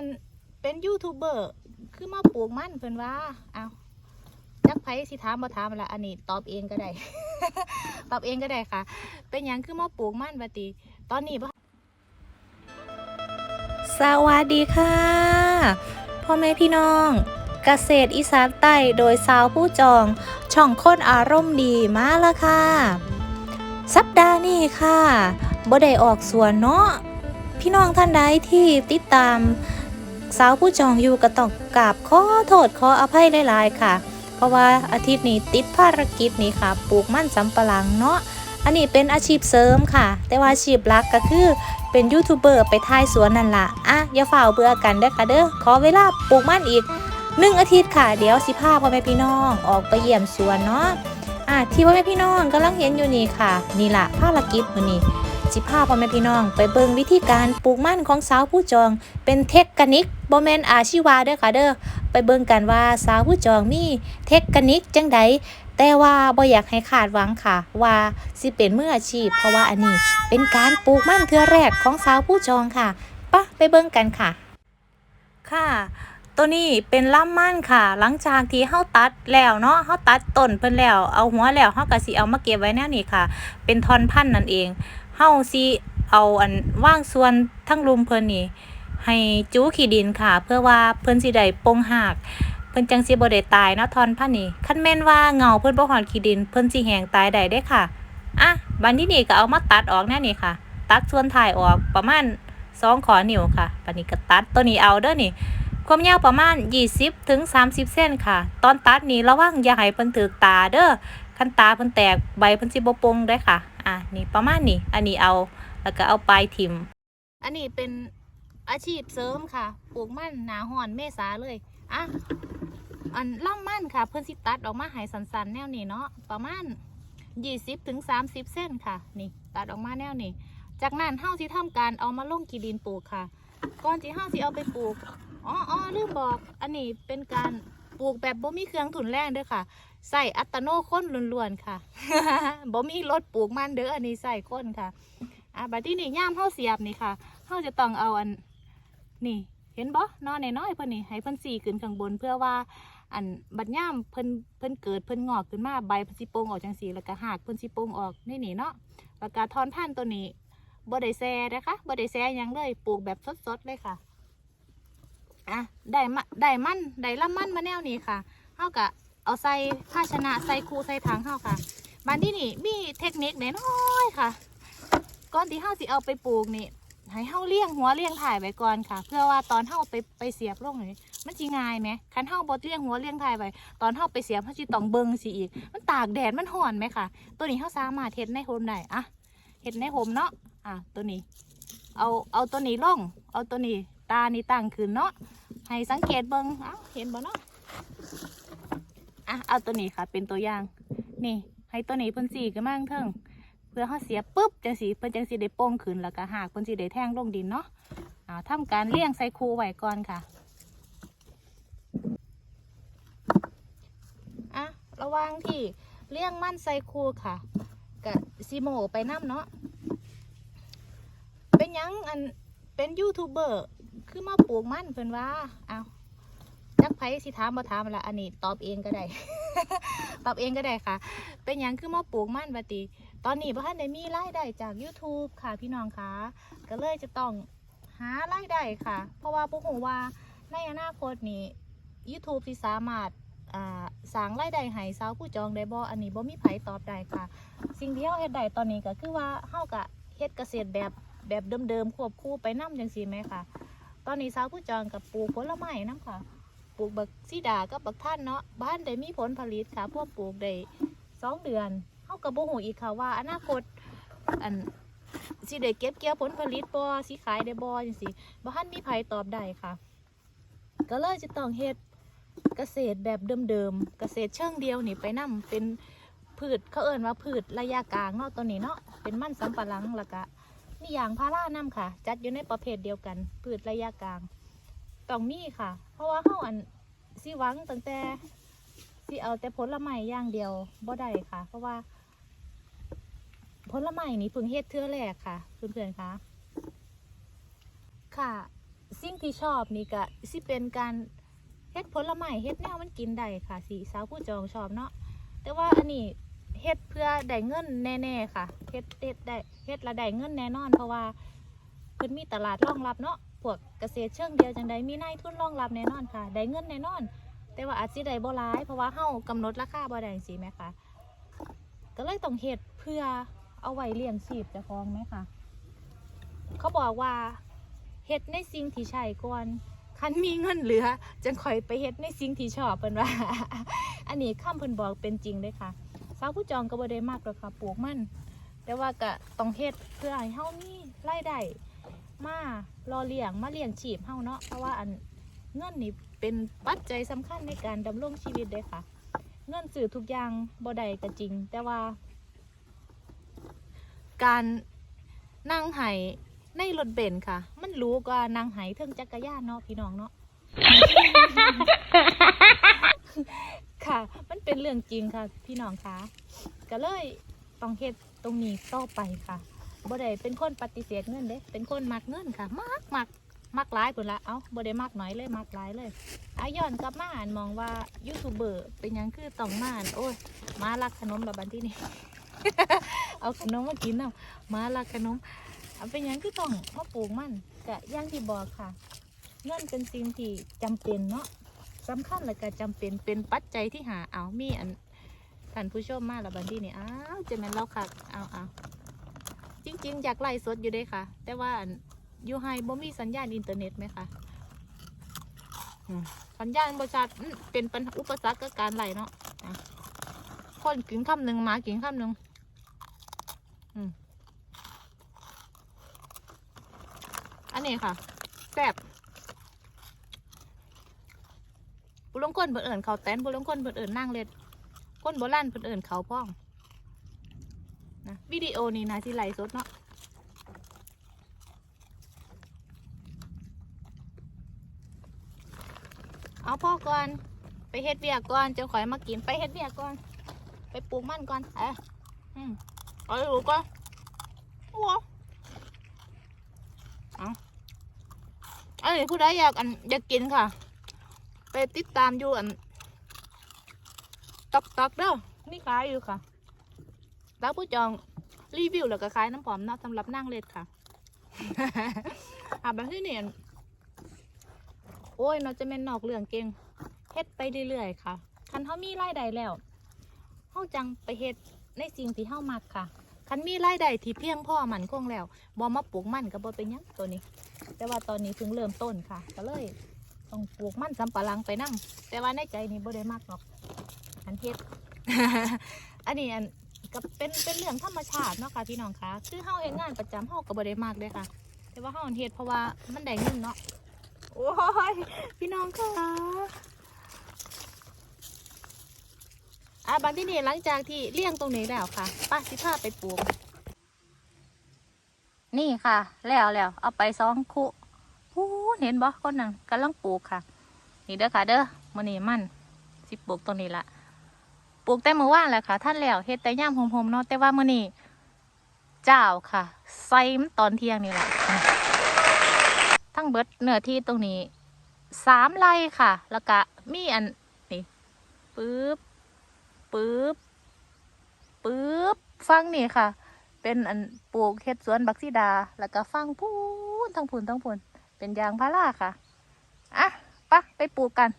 อันเป็นยูทูบเบอร์คือมาปลูกมันเพิ่นว่าเอาจักไผสิถามบ่ถามละอันนี้ตอบเองก็ได้ ตอบเองก็ได้ค่ะ เป็นหยังคือมาปลูกมันบัดนี้ตอนนี้บ่สวัสดีค่ะพ่อแม่พี่น้องเกษตรอีสานใต้โดยสาวผู้จอง ช่องคนอารมณ์ดีมาแล้วค่ะ สัปดาห์นี้ค่ะบ่ได้ออกสวนเนาะพี่น้องท่านใดที่ติดตาม สาวผู้จองอยู่ก็ต้องกราบขอโทษขออภัยหลายๆค่ะ เพราะว่าอาทิตย์นี้ติดภารกิจนี้ค่ะ ปลูกมันสำปะหลังเนาะอันนี้เป็นอาชีพเสริมค่ะ แต่ว่าอาชีพหลักก็คือเป็นยูทูบเบอร์ไปถ่ายสวนนั่นล่ะอะอย่าฝ่าเบื่อกันเด้อค่ะเด้อขอเวลาปลูกมันอีกหนึ่งอาทิตย์ค่ะ เดี๋ยวสิพาพ่อแม่พี่น้องออกไปเยี่ยมสวนเนาะอะที่พ่อแม่พี่น้องกำลังเห็นอยู่นี่ค่ะ นี่ล่ะภารกิจมื้อนี้ สิพาพ่อแม่พี่น้อง ไปเบิ่งวิธีการปลูกมันของสาวผู้จอง เป็นเทคนิคบ่แมนอาชีวะเด้อค่ะเด้อไปเบิ่งกันว่าสาวผู้จองมีเทคนิคจังใดแต่ว่าบ่อยากให้ขาดหวังค่ะ ว่าสิเป็นมืออาชีพ เพราะว่าอันนี้เป็นการปลูกมันเทือแรกของสาวผู้จองค่ะปะไปเบิ่งกันค่ะ ค่ะตัวนี้เป็นล่ำมันค่ะ หลังจากที่เฮาตัดแล้วเนาะเฮาตัดต้นเพิ่นแล้ว เอาหัวแล้วเฮาก็สิเอามาเก็บไว้แนวนี้ค่ะ เป็นทอนพันนั่นเอง เฮาสิเอาอันว่างส่วนทั้งรุมเพิ่นนี่ ให้จูขี้ดินค่ะ เพื่อว่าเพิ่นสิได้ปงหากเพิ่นจังสิบ่ได้ตายเนาะทอนพันนี่คันแม่นว่าเงาเพิ่นบ่ฮอดขี้ดิน เพิ่นสิแหงตายได้เด้ค่ะอะบัดนี้นี่ก็เอามาตัดออกแน่นี่ค่ะ ตัดส่วนถ่ายออกประมาณ2ขอนิ้วค่ะบัดนี้ก็ตัดตัวนี้เอาเด้อนี่ความยาวประมาณ 20ถึง30เซนค่ะ ตอนตัดนี่ระวังอย่าให้เพิ่นถึกตาเด้อคันตาเพิ่นแตกใบเพิ่นสิบ่ปงได้ค่ะ อะนี่ประมาณนี้ อันนี้เอาแล้วก็เอาปลายทิม อันนี้เป็นอาชีพเสริมค่ะ ปลูกมันหนาห่อนเมษาเลย อะ อันล่ำมันค่ะ เพื่อนสิตัดออกมาหายสันๆ แนวนี้เนาะ ประมาณยี่สิบถึงสามสิบเส้นค่ะ นี่ตัดออกมาแนวนี้ จากนั้นเฮาสิทำการเอามาลงกีดินปลูกค่ะ ก่อนที่เฮาสิเอาไปปลูก อ๋ออ๋อลืมบอก อันนี้เป็นการ ปลูกแบบบ่มีเครื่องถุนแรงเด้อค่ะใส่อัตโนค้นล้วนๆค่ะบ่มีรถปลูกมันเด้ออันนี้ใส่ค้นค่ะอะบัดที่นี่ย่ามเฮาเสียบนี่ค่ะเฮาจะต้องเอาอันนี่เห็นบ่นอนน้อยๆเพิ่นนี่ให้เพิ่นสีขึ้นข้างบนเพื่อว่าอันบัดย่ามเพิ่นเพิ่นเกิดเพิ่นงอกขึ้นมาใบเพิ่นสิโป่งออกจังซี่แล้วก็หากเพิ่นสิโป่งออกนี่นี่เนาะแล้วก็ทอนพันตัวนี้บ่ได้แซ่นะคะบ่ได้แซ่ยังเลยปลูกแบบสดๆเลยค่ะ อะได้มาได้มันได้ลำมันมาแนวนี้ค่ะเฮาก็เอาใส่ภาชนะใส่คูใส่ถังเฮาค่ะบัดนี้นี่มีเทคนิคน้อยๆค่ะก่อนที่เฮาสิเอาไปปลูกนี่ให้เฮาเลี้ยงหัวเลี้ยงถ่ายไว้ก่อนค่ะ เพื่อว่าตอนเฮาไปไปเสียบลงนี่มันสิง่ายไหมคันเฮาบ่เลี้ยงหัวเลี้ยงถ่ายไว้ตอนเฮาไปเสียบเฮาสิต้องเบิ่งสิอีก มันตากแดดมันร้อนไหมค่ะ ตัวนี้เฮาสามารถเฮ็ดในโฮมได้อะเฮ็ดในโฮมเนาะอะตัวนี้ เอาเอาตัวนี้ลงเอาตัวนี้ ตานี่ตั้งขึ้นเนาะให้สังเกตเบิงเอ้าเห็นบ่เนาะอะเอาตัวนี้ค่ะ เป็นตัวอย่าง นี่ ให้ตัวนี้เพิ่นสีขึ้นมาข้างเทิงเพื่อเขาเสียปุ๊บจังสีเพิ่นจังสีได้โป้งขึ้นแล้วก็หากเพิ่นสิได้แท่งลงดินเนาะอ่าทำการเลี้ยงใส่คูไว้ก่อนค่ะอะระว่างที่เลี้ยงมั่นใส่คูค่ะกับซีโมไปน้ำเนาะเป็นยังอันเป็นยูทูบเบอร์ คือมาปลูกมันเพิ่นว่า เอาจักไผสิถามบ่ถามละอันนี้ตอบเองก็ได้ ตอบเองก็ได้ค่ะ เป็นหยังคือมาปลูกมันบัดนี้ตอนนี้พ่ท่านได้มีรายได้จาก YouTube ค่ะพี่น้องคะก็เลยจะต้องหารายได้ค่ะ เพราะว่าพวกผมว่าในอนาคตนี้ YouTube ที่สามารถอ่าสร้างรายได้ให้สาวผู้จองได้บ่อันนี้บ่มีไผตอบได้ค่ะ สิ่งที่เฮาเฮ็ดได้ตอนนี้ก็คือว่าเฮาก็เฮ็ดเกษตรแบบแบบเดิมๆควบคู่ไปนำจังซี่ไหมค่ะ ตอนนี้สาวผู้จองกับปลูกผลไม้นํค่ะ ปลูกบักซีดากับบักท่านเนาะบ้านได้มีผลผลิตค่ะพวกปลูกได้สองเดือนเฮากับบ่ฮู้อีกค่ะว่า อนาคตอันสิได้เก็บเกี่ยวผลผลิตบ่สิขายได้บ่จังซี่บ่ทันมีไผตอบได้ค่ะ ก็เลยจะต้องเฮ็ดเกษตรแบบเดิมๆ เกษตรเชิงเดียวนี่ไปนํเป็นพืชเขาเอิ้นว่าพืชระยะกลางเนาะตัวนี้เนาะเป็นมันสำปะหลังแล้วก็ มียางพารานํค่ะ จัดอยู่ในประเภทเดียวกัน พืชระยะกลางต้องมีค่ะ เพราะว่าเฮาอันสิหวังตั้งแต่สิเอาแต่ผลไม้อย่างเดียวบ่ได้ค่ะ เพราะว่า ผลไม้นี่เพิ่งเฮ็ดเทื่อแรกค่ะเพื่อนๆคะค่ะ สิ่งที่ชอบนี่ก็สิเป็นการเฮ็ดผลไม้เฮ็ดแนวมันกินได้ค่ะสีสาวผู้จองชอบเนาะแต่ว่าอันนี้ เฮ็ดเพื่อได้เงินแน่ๆค่ะเฮ็ดเฮ็ดได้เฮ็ดละได้เงินแน่นอน เพราะว่าเพิ่นมีตลาดรองรับเนาะพวกเกษตรเชิงเดียวจังใดมีนายทุนรองรับแน่นอนค่ะ ได้เงินแน่นอน แต่ว่าอาจสิได้บ่หลาย เพราะว่าเฮากำหนดราคาบ่ได้จังซี่แหมคะก็เลยต้องเฮ็ดเพื่อเอาไว้เลี้ยงชีพเจ้าของไหมค่ะ เขาบอกว่าเฮ็ดในสิ่งที่ใช่ก่อนคันมีเงินเหลือจังค่อยไปเฮ็ดในสิ่งที่ชอบเพิ่นว่า อันนี้คำเพิ่นบอกเป็นจริงเลยค่ะ สาวผู้จองก็บ่ได้มากหรอกค่ะปลูกมัน แต่ว่าก็ต้องเฮ็ดเพื่อให้เฮามีรายได้มารอเลี้ยงมาเลี้ยงชีพเฮาเนาะเพราะว่าอันเงินนี่เป็นปัจจัยสำคัญในการดำรงชีวิตเลยค่ะ เงินซื้อทุกอย่างบ่ได้ก็จริง แต่ว่า การนั่งไห้ในรถเบนซ์ค่ะ มันรู้กว่านั่งไห้เทิงจักรยานเนาะพี่น้องเนาะ ค่ะ มันเป็นเรื่องจริงค่ะ พี่น้องคะก็เลยต้องเฮ็ดตรงนี้ต่อไปค่ะบ่ได้เป็นคนปฏิเสธเงินเด้เป็นคนมักเงินค่ะ มักมักมักหลายพุ่นละเอ้าบ่ได้มักน้อยเลยมักหลายเลยอาย้อนกลับมาอ่านมองว่ายูทูบเบอร์เป็นยังคือต้องมาอ่านโอ้ยมาลักขนมแบบันที่นี่ เอาขนมมากินเนาะมาลักขนมเอาเป็นยังคือต้องมาปลูกมันกะย่างที่บอกค่ะ เงินเป็นสิ่งที่จำเป็นเนาะ สำคัญและก็จำเป็นเป็นปัจจัยที่หาเอามีอันท่านผู้ชมมาล้วบันที่นี่อ้าวจะแม่นเราค่ะเอาเอาจริง ๆ อยากไล่สดอยู่ด้ค่ะ แต่ว่าอยู่ไฮบ่มีสัญญาณอินเทอร์เน็ตไหมคะสัญญาณบริษัทเป็นปัญหาอุปสรรคกับการไล่เนาะคนกินคำหนึ่งหมากินคำหนึ่งอันนี้ค่ะแซ่บ ผู้ลงคนเพิ่นเอิ่นเขาแตนผู้ลงคนเพิ่นเอิ่นนั่งเล็ดคนโบราณเพิ่นเอิ่นเขาพ่องนะวิดีโอนี้นะที่ไลฟ์สดเนาะเอาพ่อก่อน ไปเฮ็ดเวียก่อนจะขอยมากินไปเฮ็ดเวียก่อน ไปปลูกมันก่อนเอ้ยอืมเอาไปปลูกก่อนโอ้เอาอันนี้ผู้ใดอยากอันอยากกินค่ะ ติดตามอยู่อันตอกตอกเด้อนี่ขายอยู่ค่ะแล้วผู้จองรีวิวแล้วก็ขายน้ำหอมเนาะสำหรับนั่งเล็ดค่ะอาแบบที่เนี่ยโอ้ยเราจะเป็นนอกเรื่องเก่งเฮ็ดไปเรื่อยๆค่ะคันเขามีรายได้แล้วเขาจังไปเฮ็ดในสิ่งที่เข้ามักค่ะคันมีรายได้ที่เพียงพ่อมันคงแล้วบอมาปลูกมันก็บ่เป็นยังตัวนี้ แต่ว่าตอนนี้เพิ่งเริ่มต้นค่ะ ก็เลย ต้องปลูกมันสำปะหลังไปนั่งแต่ว่าในใจนี่บ่ได้มากหรอกอันเฮ็ดอันนี้อันก็เป็นเป็นเรื่องธรรมชาติเนาะค่ะพี่น้องคะคือเฮาเฮ็ดงานประจำเฮาก็บ่ได้มากเด้อค่ะ แต่ว่าเฮาเฮ็ดเพราะว่ามันได้เงินเนาะโอ้ยพี่น้องค่ะอะบางที่นี่หลังจากที่เลี้ยงตรงนี้แล้วค่ะป้าสิพาไปปลูกนี่ค่ะ แล้วแล้วเอาไปสองคู่ เห็นบ่คนนั้นกำลังปลูกค่ะ นี่เด้อค่ะ เด้อมื้อนี้มันสิปลูกตรงนี้ละปลูกแต่เมื่อวานแหละค่ะ ท่านแล้วเฮ็ดแต่ย่ามหอมๆเนาะแต่ว่ามื้อนี้เจ้าค่ะใส่มันตอนเที่ยงนี่แหละทั้งเบิดเนื้อที่ตรงนี้สามไร่ค่ะ แล้วก็มีอันนี่ปึ๊บปึ๊บปึ๊บฟังนี่ค่ะ เป็นอันปลูกเฮ็ดสวนบักซีดา แล้วก็ฟังพูนทั้งพูนทั้งพูน เป็นยางพาราค่ะ อะปะไปปลูกกัน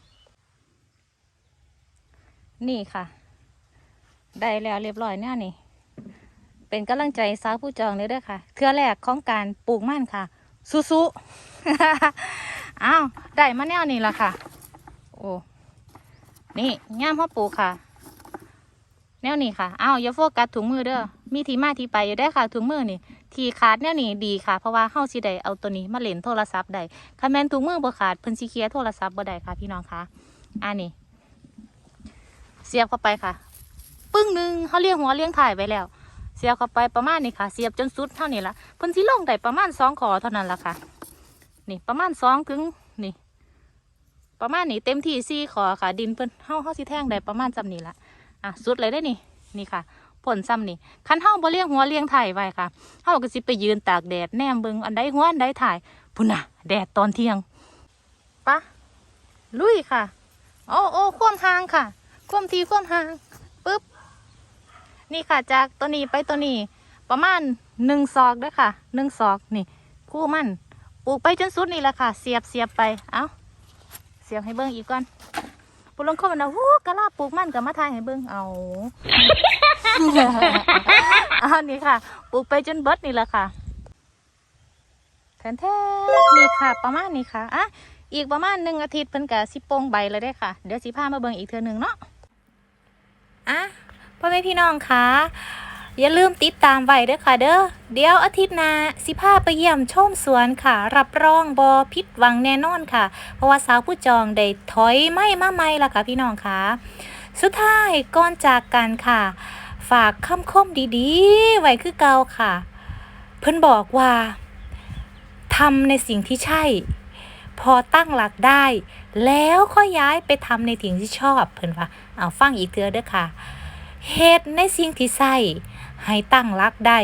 นี่ค่ะ ได้แล้วเรียบร้อยเนี่ยนี่ เป็นกำลังใจสาวผู้จองเลยเด้อค่ะ เทือแรกของการปลูกมันค่ะสู้ๆอ้าวได้มาแนวนี้ละค่ะ โอ้นี่ย่ามพ่อปลูกค่ะ แนวนี้ค่ะ อ้าวอย่าโฟกัสถุงมือเด้อ มีที่มาที่ไปอยู่ได้ค่ะถุงมือนี่ที่ขาดแนวนี้ดีค่ะ เพราะว่าเฮาสิได้เอาตัวนี้มาเล่นโทรศัพท์ได้คันแม่นถุงมือบ่ขาดเพิ่นสิเคลียร์โทรศัพท์บ่ได้ค่ะ พี่น้องคะอันนี้ เสียบเข้าไปค่ะ ปึ้งหนึ่งเฮาเลี้ยงหัวเลี้ยงถ่ายไว้แล้ว เสียบเข้าไปประมาณนี้ค่ะ เสียบจนสุดเท่านี้ละเพิ่นสิลงได้ประมาณ2ขอเท่านั้นละค่ะ นี่ประมาณ2ถึงนี่ ประมาณนี้เต็มที่สี่ขอค่ะ ดินเพิ่นเฮาเฮาสิแท่งได้ประมาณจำนี้ละอะสุดเลยได้นี่นี่ค่ะ ผลซ้ำนี่คันเฮาบ่เลี้ยงหัวเลี้ยงถ่ายไว้ค่ะเฮาก็สิไปยืนตากแดดแนมเบิงอันใดหัวอันใดถ่ายพุ่นน่ะ แดดตอนเที่ยงปะลุยค่ะ โอ้โอ้คว่ำหางค่ะ คว่ำทีคว่ำหางปึ๊บนี่ค่ะจากตัวนี้ไปตัวนี้ ประมาณหนึ่งศอกด้วยค่ะหนึ่งศอกนี่ คู่มันปลูกไปจนสุดนี่แหละค่ะ เสียบเสียบไปเอาเสียบให้เบิ้งอีกก่อนปุลงเข้ามานะวู้กะลาปลูกมันกับมาทายให้เบิ้งเอา อานี่ค่ะ ปลูกไปจนเบิดนี่แหละค่ะแทนแทนนี่ค่ะ ประมาณนี้ค่ะอะอีกประมาณหนึ่งอาทิตย์เพิ่นกะสิโปงใบเลยได้ค่ะ เดี๋ยวสิพามาเบิ่งอีกเทื่อหนึงเนาะอะพ่อแม่พี่น้องคะอย่าลืมติดตามไว้ด้อค่ะ เด้อเดี๋ยวอาทิตย์หน้าสิพาไปเยี่ยมชมสวนค่ะ รับรองบอผิดหวังแน่นอนค่ะ เพราะว่าสาวผู้จองได้ถอยไม่มาไม่ละค่ะพี่น้องคะสุดท้ายก่อนจากกันค่ะ ฝากคำคมดีๆ ไว้คือเก่าค่ะ เพิ่นบอกว่าทำในสิ่งที่ใช่ พอตั้งหลักได้ แล้วค่อยย้ายไปทำในสิ่งที่ชอบ เพิ่นว่าเอาฟังอีกเทือเด้อค่ะเฮ็ดในสิ่งที่ใส่ให้ตั้งรักได้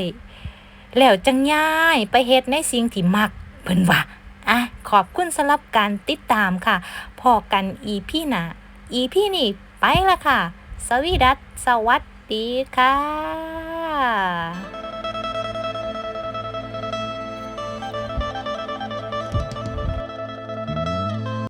แล้วจังย้ายไปเฮ็ดในสิ่งที่มัก เพิ่นว่าอะขอบคุณสำหรับการติดตามค่ะ พอกันอีพี่หน้าอีพี่นี่ไปละค่ะ สวีดัสสวัสด ดีค่ะ